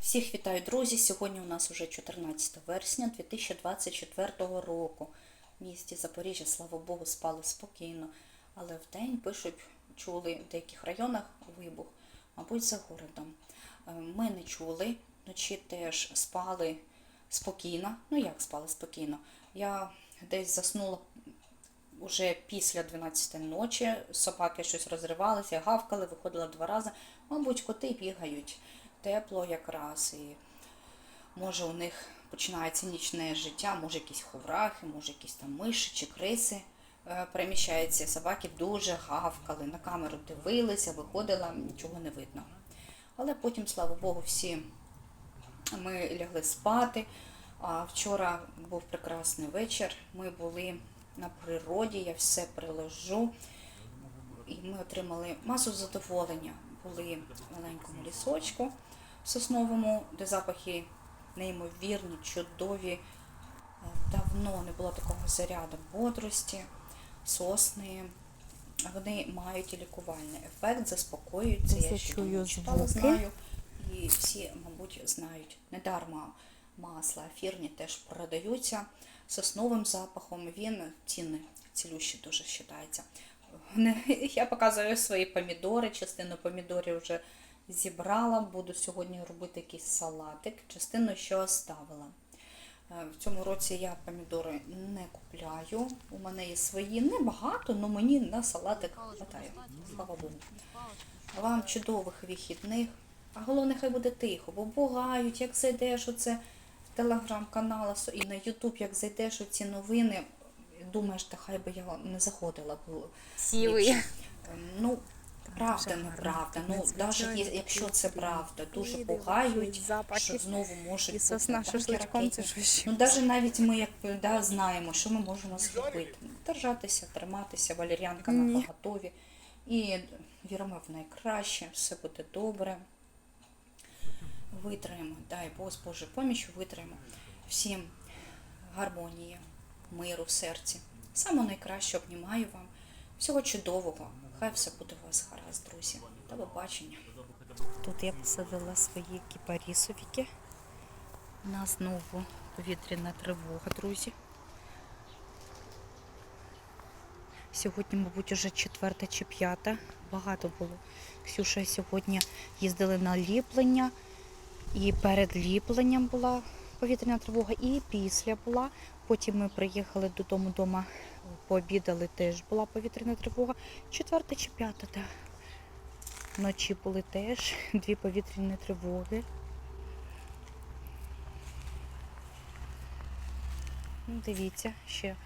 Всіх вітаю, друзі! Сьогодні у нас уже 14 вересня 2024 року. В місті Запоріжжя, слава Богу, спали спокійно. Але вдень пишуть, чули в деяких районах вибух, мабуть, за городом. Е, Ми не чули, вночі теж спали спокійно. Ну як спали спокійно? Я десь заснула уже після 12 ночі собаки щось розривалися, гавкали, виходила два рази. Мабуть, коти бігають тепло якраз. І може у них починається нічне життя, може якісь ховрахи, може якісь там миші чи криси е, переміщаються. Собаки дуже гавкали, на камеру дивилися, виходила, нічого не видно. Але потім, слава Богу, всі ми лягли спати. А вчора був прекрасний вечір. Ми були на природі, я все приложу. І ми отримали масу задоволення. Були в маленькому лісочку в сосновому, де запахи неймовірні, чудові. Давно не було такого заряду бодрості, сосни. Вони мають лікувальний ефект, заспокоюють. Це я Я ще чую читала, знаю. І всі, мабуть, знають. Недарма масла ефірні теж продаються сосновим запахом. Він цінний, цілющий дуже вважається. Я показую свої помідори, частину помідорів вже зібрала. Буду сьогодні робити якийсь салатик, частину ще оставила. Е, В цьому році я помідори не купляю. У мене є свої небагато, але мені на салатик хватає. Слава Богу. Вам чудових вихідних. А головне, хай буде тихо, бо бугають, як зайдеш оце в телеграм-канал і на Ютуб, як зайдеш оці новини, думаєш, та хай би я не заходила. Бо Сіли. Ем, Ну, правда, неправда. Ну, навіть якщо це правда, дуже пугають, що знову може бути ракетні. ж Ну, навіть навіть ми як да, знаємо, що ми можемо зробити. Держатися, триматися, валер'янка на поготові. І віримо в найкраще, все буде добре. Витримаємо, дай Бог з Божою поміччю, витримаємо. Всім гармонії, миру в серці. Саме найкраще обнімаю вам. Всього чудового. Хай все буде у вас гаразд, друзі. До побачення. Тут я посадила свої кіпарісовіки. У нас знову повітряна тривога, друзі. Сьогодні, мабуть, уже четверта чи п'ята. Багато було. Ксюша сьогодні їздили на ліплення. І перед ліпленням була повітряна тривога, і після була. Потім ми приїхали додому вдома, пообідали, теж була повітряна тривога. Четверта чи п'ята, так. Вночі були теж дві повітряні тривоги. Ну, Дивіться, ще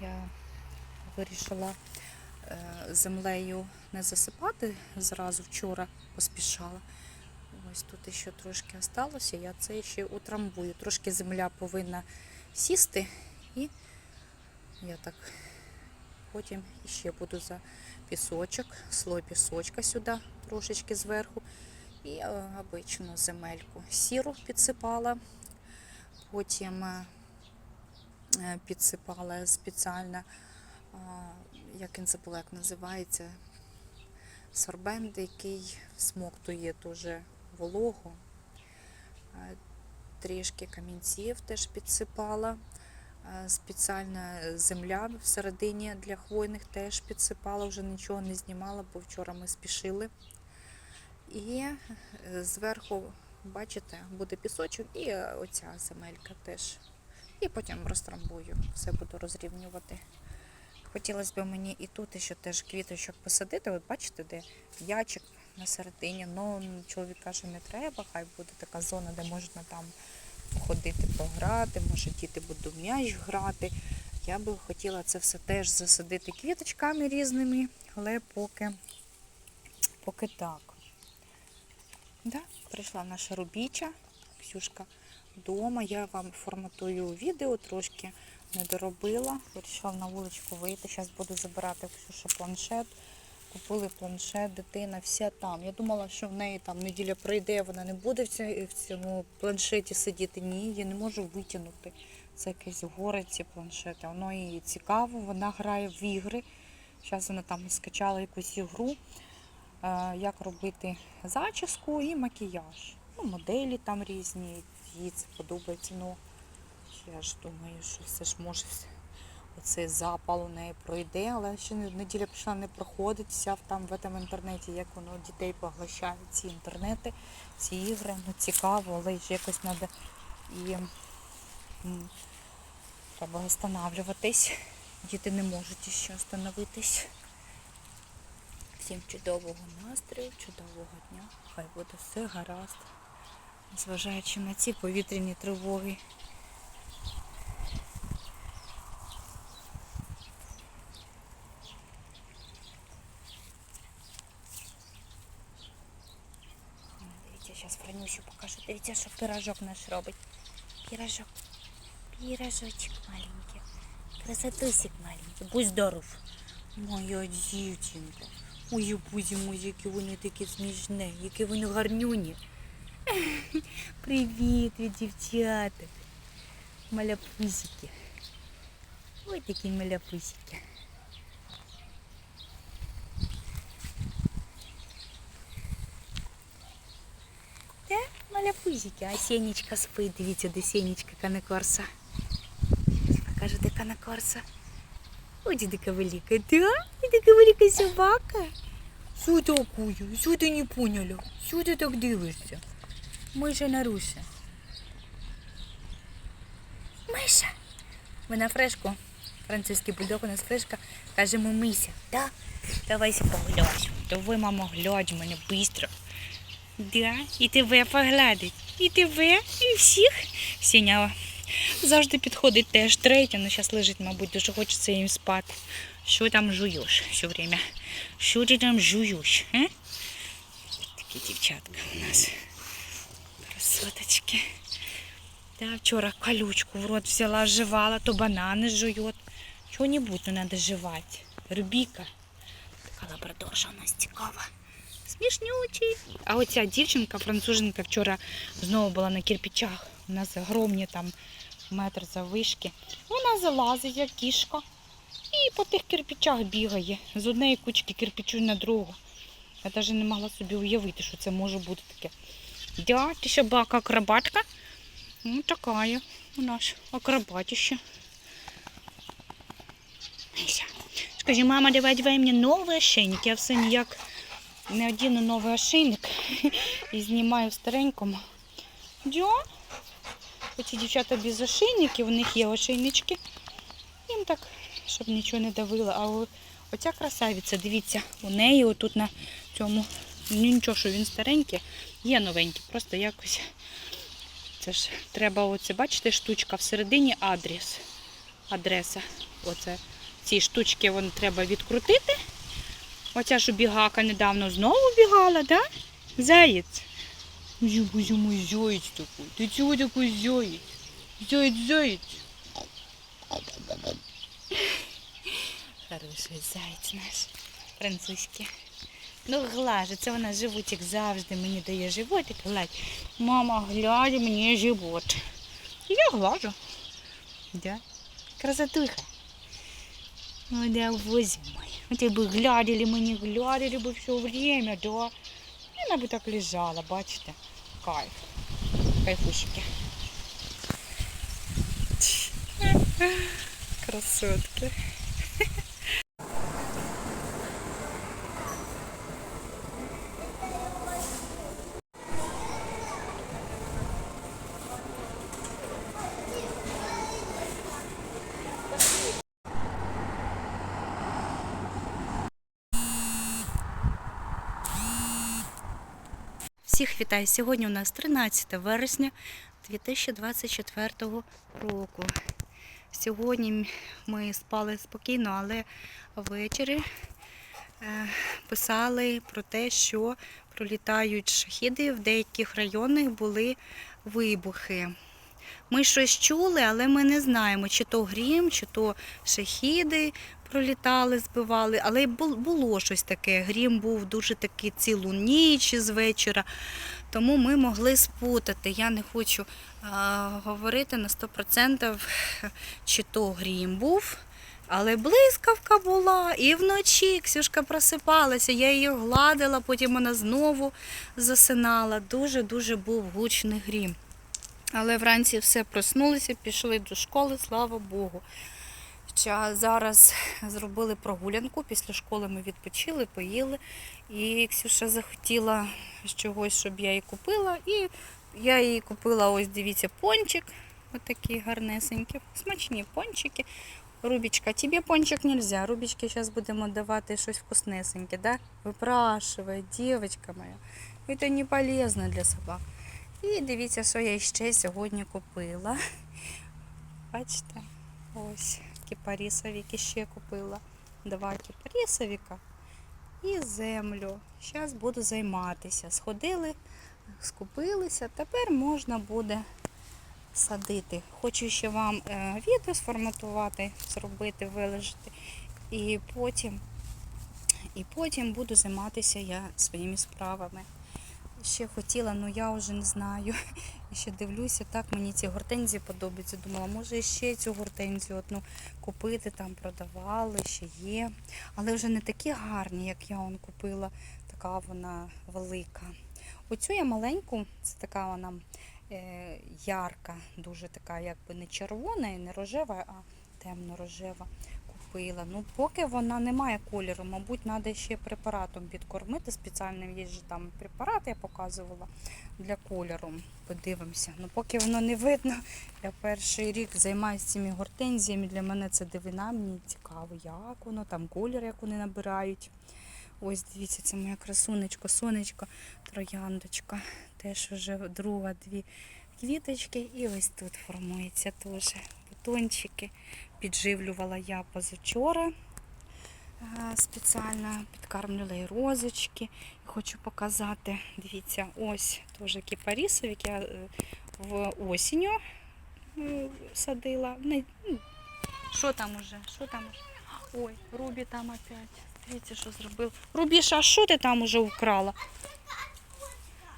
я вирішила е, землею не засипати зразу вчора поспішала. Ось тут ще трошки осталося, я це ще утрамбую. Трошки земля повинна сісти і я так потім ще буду за пісочок, слой пісочка сюди трошечки зверху. І е, обичну земельку сіру підсипала, потім е, е, підсипала спеціально, як він забула, як називається, сорбент, який всмоктує дуже вологу. Трішки камінців теж підсипала. Е, Спеціальна земля всередині для хвойних теж підсипала, вже нічого не знімала, бо вчора ми спішили. І е, зверху, бачите, буде пісочок і оця земелька теж. І потім розтрамбую, все буду розрівнювати. Хотілося б мені і тут ще теж квіточок посадити. От бачите, де ячик на середині. Ну, чоловік каже, не треба, хай буде така зона, де можна там ходити пограти, може діти будуть в м'яч грати. Я би хотіла це все теж засадити квіточками різними, але поки, поки так. Да, прийшла наша рубіча, Ксюшка вдома. Я вам форматую відео, трошки не доробила. Вирішила на вуличку вийти. Зараз буду забирати в Ксюшу планшет. Купили планшет, дитина вся там. Я думала, що в неї там неділя пройде, вона не буде в цьому, планшеті сидіти. Ні, я не можу витягнути. Це якесь горе ці планшети. Воно їй цікаво, вона грає в ігри. Зараз вона там скачала якусь ігру, е, як робити зачіску і макіяж. Ну, моделі там різні, їй це подобається. Ну, я ж думаю, що все ж може оцей запал у неї пройде, але ще неділя пішла не проходить, вся там в цьому інтернеті, як воно дітей поглощає ці інтернети, ці ігри. Ну цікаво, але ж якось треба і треба останавливатись. Діти не можуть ще остановитись. Всім чудового настрою, чудового дня. Хай буде все гаразд. Зважаючи на ці повітряні тривоги. Дивіться, зараз покажу. Дивіться, що пирожок наш робить. Пирожок. Пирожочек маленький. Красотусик маленький. Будь здоров. Моя дівчинка. Ой, бузі мої, які вони такі смішні, які вони гарнюні. Привіт, від дівчата. Маляпусики. Ой, такі маляпусики. Да, маляпусики. А Сенечка спить. Дивіться, де Сенечка канакорса. Сейчас покажу, де канакорса. Ой, така велика, да? Така велика собака. Що такое? Що ти не поняла? Що ти так дивишся? Миша Наруша. Миша. Вона фрешку. Французький бульдог у нас фрешка. Кажемо мися. Да? Давайся поглядь. Давай, мама, глядь мене быстро. Да, і тебе погладить. І тебе, і всіх. Сіня завжди підходить теж третя, але зараз лежить, мабуть, дуже хочеться їм спати. Що там жуєш все время? Що ти там жуєш? А? Такі дівчатка у нас. Красоточки. Да, вчора колючку в рот взяла, жевала, то банани жует. Чего-нибудь ну, надо жевать. Рубіка. Така лабрадорша у нас цікава. Смішнючий. А оця дівчинка, француженка, вчора знову була на кирпичах. У нас огромні там метр завишки. Вона залазить, як кішка. І по тих кирпичах бігає. З однієї кучки кирпичу на другу. Я навіть не могла собі уявити, що це може бути таке. Да, ти собака акробатка? Ну, такая у нас акробатище. Скажи, мама, давай давай мені новий ошейник. Я все ніяк не одіну новий ошейник і знімаю в старенькому. Да? Оці дівчата без ошейників, у них є ошейнички. Їм так, щоб нічого не давило. А оця красавиця, дивіться, у неї отут на цьому, ну нічого, що він старенький, є новенький, просто якось. Це ж треба оце, бачите, штучка всередині адрес. Адреса. Оце. Ці штучки вон треба відкрутити. Оця ж бігака недавно знову бігала, да? Заєць. Мой заяць такий. Ти чого такий заяць? Заяць, заяць. Хороший заяць наш. Французький. Ну, глаже, це вона животик завжди мені дає животик. Гладь. Мама, глядь, мені живот. І я глажу. Да? Красотуха. Ну да, боже мой. Вот бы глядели, мы не глядели бы все время, да. И она бы так лежала, бачите. Кайф. Кайфусики. Красотки. Всіх вітаю! Сьогодні у нас 13 вересня 2024 року. Сьогодні ми спали спокійно, але ввечері е, писали про те, що пролітають шахіди, в деяких районах були вибухи. Ми щось чули, але ми не знаємо, чи то грім, чи то шахіди пролітали, збивали. Але було щось таке. Грім був дуже такий цілу ніч з вечора. Тому ми могли спутати. Я не хочу а, говорити на 100%, чи то грім був, Але блискавка була, і вночі Ксюшка просипалася, я її гладила, потім вона знову засинала. Дуже-дуже був гучний грім. Але вранці все проснулися, пішли до школи, слава Богу. Зараз зробили прогулянку. Після школи ми відпочили, поїли. І Ксюша захотіла чогось, щоб я їй купила. І я їй купила, ось дивіться, пончик. Отакі гарнесенькі, смачні пончики. Рубічка, тебе пончик нельзя. Рубічки зараз будемо давати щось вкуснесеньке, да? Випрашивай, дівчинка моя. Це не полезно для собак. І дивіться, що я ще сьогодні купила. Бачите? Ось кіпарісовики ще купила. Два кіпарісовіка і землю. Зараз буду займатися. Сходили, скупилися. Тепер можна буде садити. Хочу ще вам е, відео сформатувати, зробити, виложити. І потім, і потім буду займатися я своїми справами. Ще хотіла, але я вже не знаю. Я ще дивлюся, так мені ці гортензії подобаються. Думала, може ще цю гортензію одну купити, там продавали, ще є. Але вже не такі гарні, як я он купила. Така вона велика. Оцю я маленьку, це така вона е, ярка, дуже така, якби не червона і не рожева, а темно-рожева купила. Ну, поки вона не має кольору, мабуть, треба ще препаратом підкормити. Спеціальним є ж там препарат, я показувала для кольору. Подивимося. Ну, поки воно не видно, я перший рік займаюся цими гортензіями. Для мене це дивина, мені цікаво, як воно, там колір, як вони набирають. Ось дивіться, це моя красунечко, сонечко, трояндочка. Теж вже друга дві квіточки. І ось тут формується теж бутончики. Підживлювала я позавчора. Спеціально підкармлювала і розочки. Хочу показати. Дивіться, ось теж кіпарісовик. Я е, в осінню садила. Ну, Що там уже? Що там уже? Ой, Рубі там опять. Дивіться, що зробив. Рубіша, а що ти там уже украла?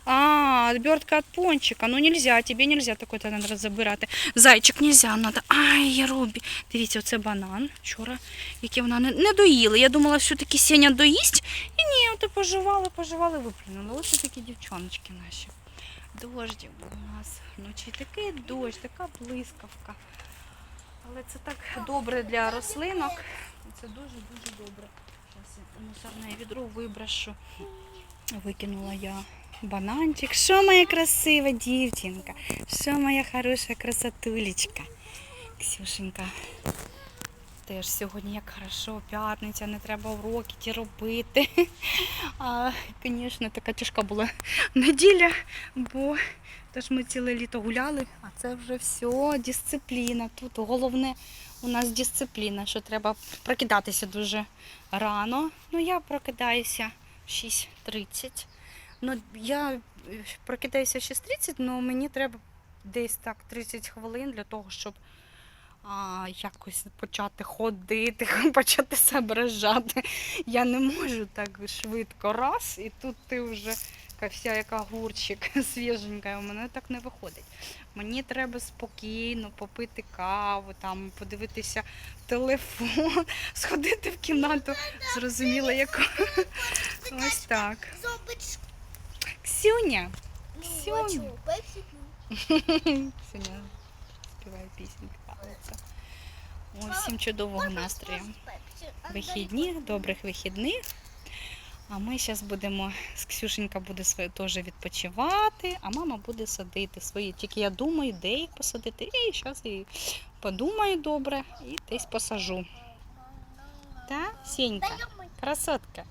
А, отвертка от пончика. Ну нельзя, тебе нельзя такой то надо забирати. Зайчик нельзя, надо. Ай, Рубі. Дивіться, оце банан. Вчора, який вона не, не доїла. Я думала, все-таки Сеня доїсть. І ні, от і поживали, поживали, виплюнули. Ось такі дівчоночки наші. Дождик був у нас. Вночі такий дощ, така блискавка. Але це так добре для рослинок. Це дуже-дуже добре. Зараз я мусорне відро вибрашу. Викинула я бананчик. Що моя красива дівчинка? Що моя хороша красотулечка? Ксюшенька. Теж сьогодні як хорошо, п'ятниця, не треба уроки ті робити. А, звісно, така тяжка була неділя, бо теж ми ціле літо гуляли, а це вже все, дисципліна. Тут головне у нас дисципліна, що треба прокидатися дуже рано. Ну, я прокидаюся в 6.30. Ну, я е, прокидаюся в 6.30, але мені треба десь так 30 хвилин для того, щоб а, якось почати ходити, почати соображати. Я не можу так швидко раз, і тут ти вже вся як огурчик свіженька, у мене так не виходить. Мені треба спокійно попити каву, там, подивитися телефон, сходити в кімнату, зрозуміла, яку. Ось так. Ксюня. ну, Ксюня. Ксюня співає пісеньки, палиться. Всім чудового настрою. Вихідні, добрих вихідних. А ми зараз будемо, з Ксюшенька буде своє теж відпочивати, а мама буде садити свої. Тільки я думаю, де їх посадити. І зараз і подумаю добре і десь посажу. Та, Сінька, красотка.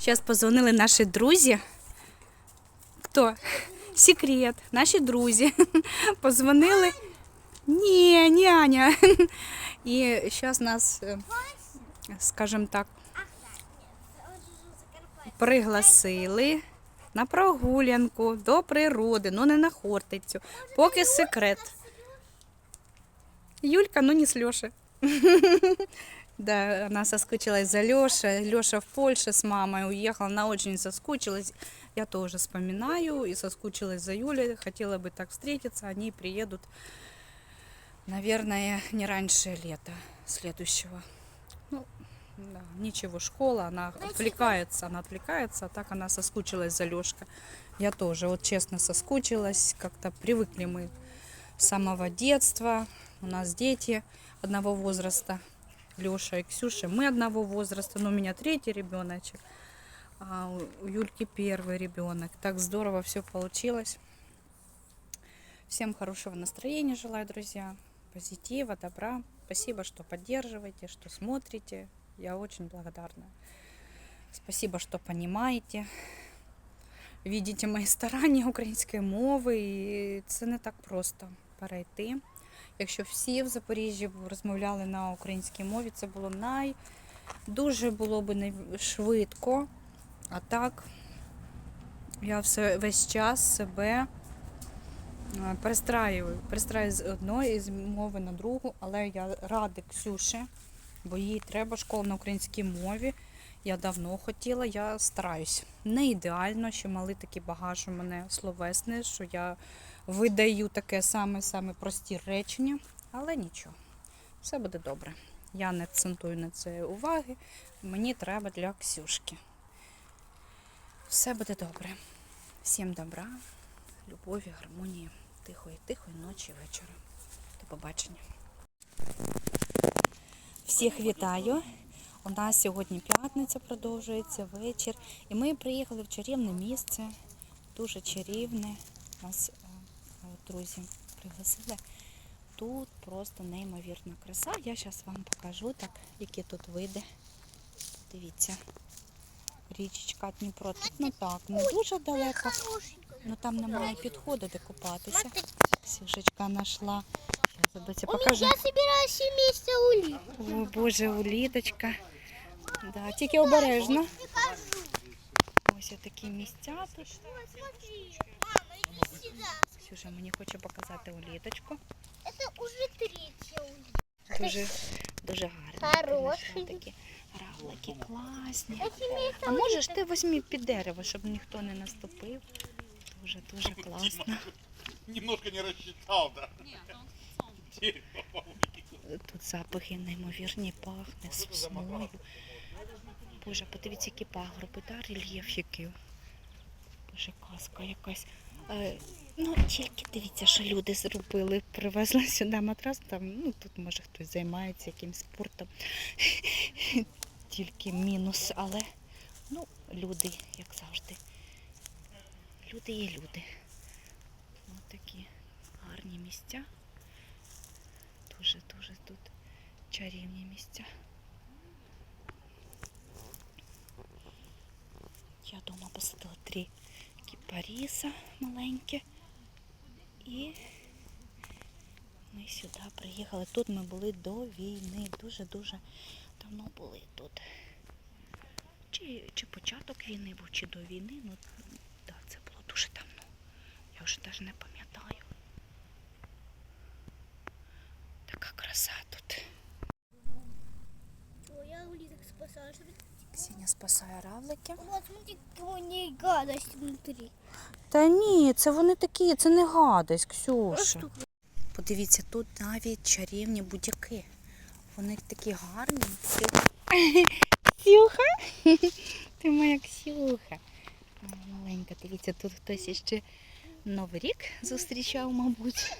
Зараз позвонили наші друзі. Хто? Секрет. Наші друзі. Позвонили. Ні, няня. І зараз нас, е, скажімо так, пригласили. на прогулянку до природи, ну не на хортицю. Поки секрет. Юлька, ну не Лешей. Да, она соскучилась за Лешей. Леша в Польше с мамой уехал, она очень соскучилась. Я тоже вспоминаю и соскучилась за Юлей. Хотела бы так встретиться. Они приедут, наверное, не раньше лета следующего. Ну, да, ничего, школа, она отвлекается, она отвлекается, а так она соскучилась за Лешка. Я тоже, вот честно, соскучилась, как-то привыкли мы с самого детства. У нас дети одного возраста, Леша и Ксюша. Мы одного возраста, но у меня третий ребеночек, а у- у Юльки первый ребенок. Так здорово все получилось. Всем хорошего настроения желаю, друзья. Позитива, добра. Спасибо, что поддерживаете, что смотрите. Я очень благодарна. Спасибо, що понімаєте. Видите мої старання української мови, і це не так просто перейти. Якщо всі в Запоріжжі розмовляли на українській мові, це було най дуже було б швидко. А так я все весь час себе е, перестраюю, з одної з мови на другу, але я рада Ксюші, бо їй треба школа на українській мові. Я давно хотіла, я стараюсь. Не ідеально, ще малий такий багаж у мене словесний, що я видаю таке саме саме прості речення, але нічого, все буде добре. Я не акцентую на це уваги. Мені треба для Ксюшки. Все буде добре. Всім добра, любові, гармонії, тихої, тихої ночі, вечора. До побачення. Всіх вітаю. У нас сьогодні п'ятниця продовжується вечір. І ми приїхали в чарівне місце, дуже чарівне. Нас е, е, друзі пригласили. Тут просто неймовірна краса. Я зараз вам покажу, так, які тут види. Дивіться. Річечка Дніпро. Тут не так, не дуже далеко. Ну там немає підходу, де купатися. Сюшечка знайшла. Зараз покажу. Я собираюсь вместе улить. О, Боже, уліточка. Да, тільки обережно. Ось такі місця тут. Смотри. Мама, иди сюда. Ксюша мені хоче показати уліточку. Это уже третья улица. Дуже, дуже гарно. Хороший. Такі равлики класні. А можеш ти візьми під дерево, щоб ніхто не наступив. Дуже, дуже класно. Немножко не рассчитал, да? Дерево Тут запахи неймовірні, пахне сосною. Боже, подивіться, які пагорби, да, рельєф який. Боже, казка якась. Ну, тільки дивіться, що люди зробили. Привезли сюди матрас, там, ну, тут може хтось займається якимсь спортом. Тільки мінус, але ну, люди, як завжди. Люди є люди. Ось такі гарні місця. Дуже-дуже тут чарівні місця. Я вдома посадила три кіпаріса маленькі. І ми сюди приїхали. Тут ми були до війни. Дуже-дуже давно були тут. Чи, чи початок війни був, чи до війни. Ну, так, це було дуже давно. Я вже навіть не пам'ятаю. Така краса тут. Ой, я улиток спасаю. Что Ксеня спасає равлики. Вот, смотри, не гадость внутри. Та ні, це вони такі, це не гадость, Ксюша. Подивіться, тут навіть чарівні будь-яки. Вони такі гарні. Ксюха? Ти моя Ксюха. Маленька, дивіться, тут хтось іще Новий рік зустрічав, мабуть.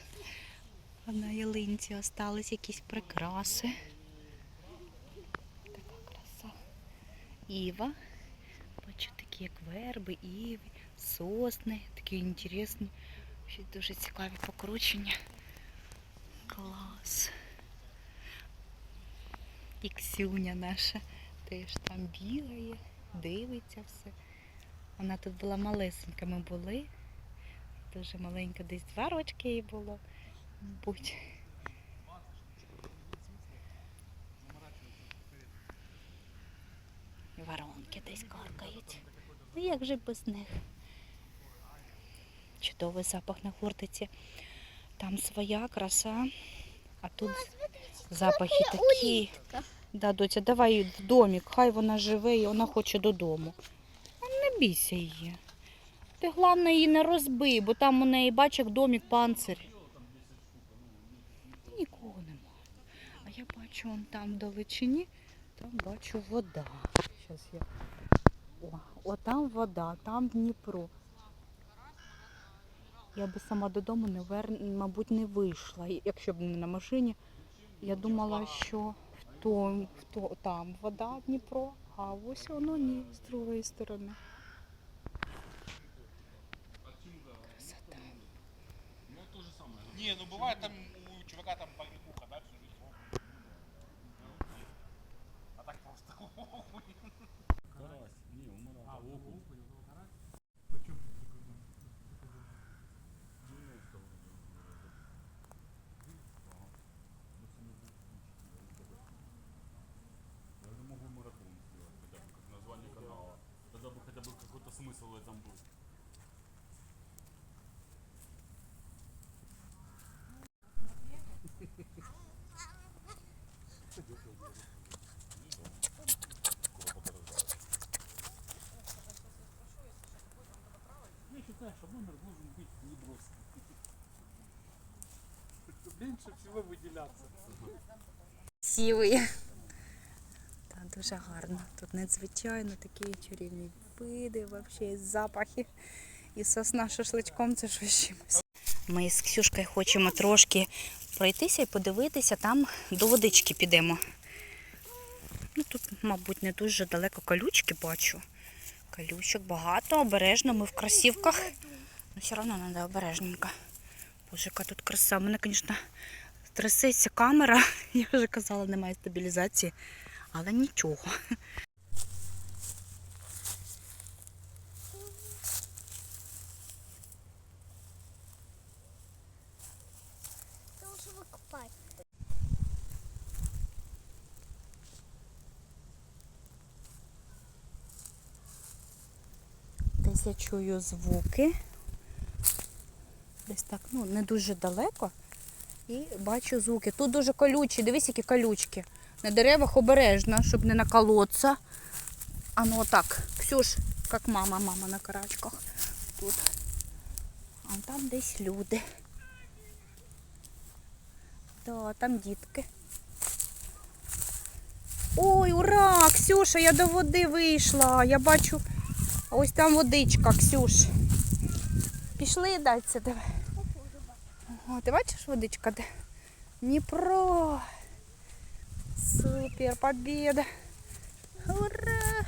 А на ялинці остались якісь прикраси. Така краса. Іва. Бачу такі як верби, іви, сосни, такі інтересні. Ще дуже цікаві покручення. Клас. І Ксюня наша теж там бігає, дивиться все. Вона тут була малесенька, ми були. Дуже маленька, десь два рочки їй було, мабуть. Воронки десь каркають. Ну як же без них? чудовий запах на хуртиці. Там своя краса, а тут запахи такі. Да, доця, давай в домик, хай вона живе і вона хоче додому. Не бійся її. Ти головне її не розбий, бо там у неї бач, як домик панцир. Нікого немає. А я бачу вон там вдалечині, там бачу вода. Щас я. О, о, там вода, там Дніпро. Я би сама додому, не вер... мабуть, не вийшла, якщо б не на машині. Я думала, що в том, в то, там вода Дніпро, а ось воно ні, з другої сторони. Красота. Не, ну бывает там у чувака там погребуха, да, всю жизнь. О. А так просто. Карась. Ні, умирав. А, окунь. Даже могу марафон сделать, хотя бы как название канала. Тогда бы хотя бы какой-то смысл в этом был. Меньше всего выделяться. Сівий. Та дуже гарно. Тут надзвичайно такі чарівні види, вообще, і запахи. І сосна шашличком це щось чимось. Ми з Ксюшкою хочемо трошки пройтися і подивитися, там до водички підемо. Ну, тут, мабуть, не дуже далеко колючки бачу. Колючок багато, обережно, ми в кросівках. Ну, все одно треба обережненько. Боже, яка тут краса. У мене, звісно, трясеться камера. Я вже казала, немає стабілізації, але нічого. Десь я чую звуки. Десь так, ну, не дуже далеко. І бачу звуки. Тут дуже колючі, дивись, які колючки. На деревах обережно, щоб не наколоться. А ну отак, Ксюш, як мама, мама на карачках. Тут. А там десь люди. Да, там дітки. Ой, ура! Ксюша, я до води вийшла. Я бачу ось там водичка, Ксюш. Пішли далі давай. О, ти бачиш водичка де? Дніпро. Супер, побіда. Ура!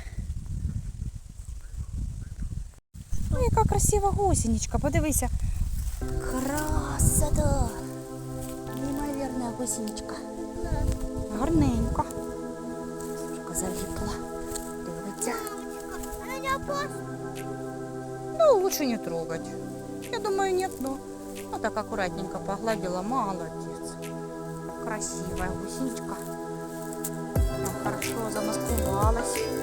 Ой, яка красива гусеничка, подивися. Красота. Неймовірна гусеничка. Гарненько. Заліпла. Дивиться. Ну, лучше не трогать. Я думаю, нет, но вот так аккуратненько погладила. Молодец. Красивая гусеничка. Прям хорошо замаскувалась.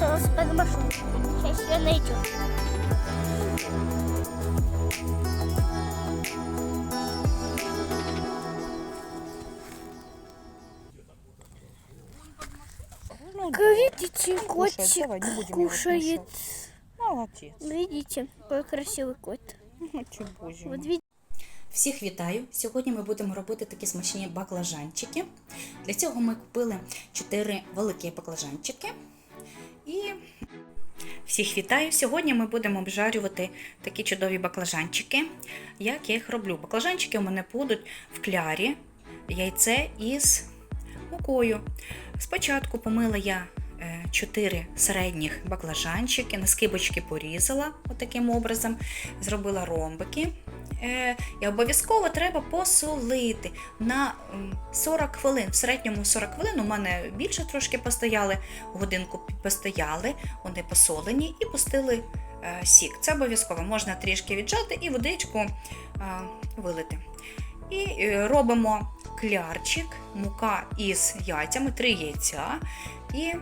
Под машину. Сейчас ее найдем. Видите, Кушает. котик Давай, не будем кушает. Молодець. Видите, какой красивый кот. Ну, Вот видите. Всіх вітаю! Сьогодні ми будемо робити такі смачні баклажанчики. Для цього ми купили 4 великі баклажанчики. І всіх вітаю! Сьогодні ми будемо обжарювати такі чудові баклажанчики. Як я їх роблю? Баклажанчики у мене будуть в клярі, яйце із мукою. Спочатку помила я 4 середніх баклажанчики, на скибочки порізала отаким образом, зробила ромбики. Е, І обов'язково треба посолити на 40 хвилин. В середньому 40 хвилин у мене більше трошки постояли, годинку постояли, вони посолені і пустили е, сік. Це обов'язково можна трішки віджати і водичку е, вилити. І е, робимо клярчик, мука із яйцями, 3 яйця і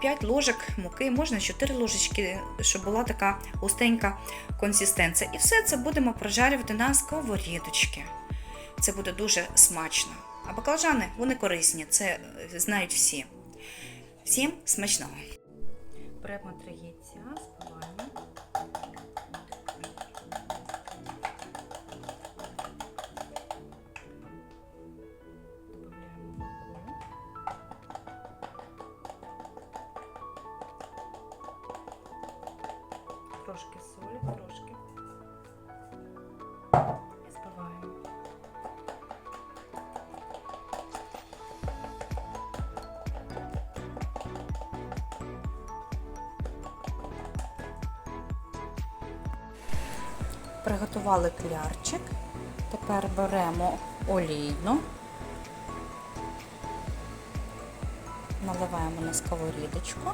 5 ложок муки, можна 4 ложечки, щоб була така густенька консистенція. І все це будемо прожарювати на сковорідочки. Це буде дуже смачно. А баклажани вони корисні, це е, знають всі. Всім смачного! Беремо 3 яйця, Трошки солі, трошки. І збиваємо. Приготували клярчик. Тепер беремо олійну, наливаємо на сковорідочку.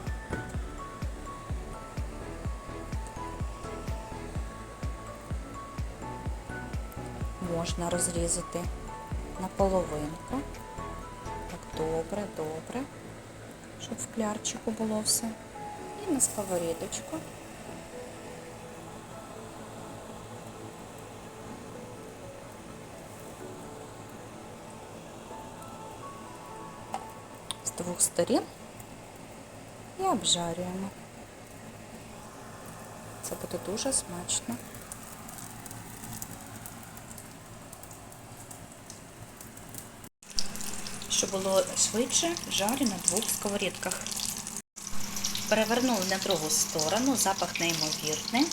Можна розрізати на половинку. Так, добре, добре, щоб в клярчику було все. І на сковорідочку. З двох сторін і обжарюємо. Це буде дуже смачно. Щоб було швидше, жарю на двох сковорідках. Перевернули на другу сторону, запах неймовірний.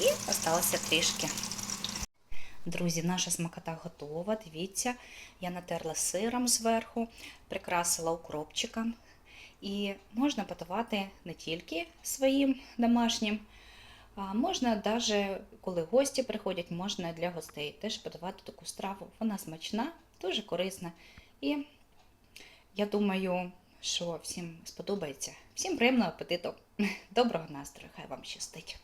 І осталося трішки. Друзі, наша смакота готова. Дивіться, я натерла сиром зверху, прикрасила укропчиком. І можна подавати не тільки своїм домашнім, а можна навіть, коли гості приходять, можна для гостей теж подавати таку страву. Вона смачна, дуже корисна. І я думаю, що всім сподобається. Всім приємного апетиту, доброго настрою, хай вам щастить.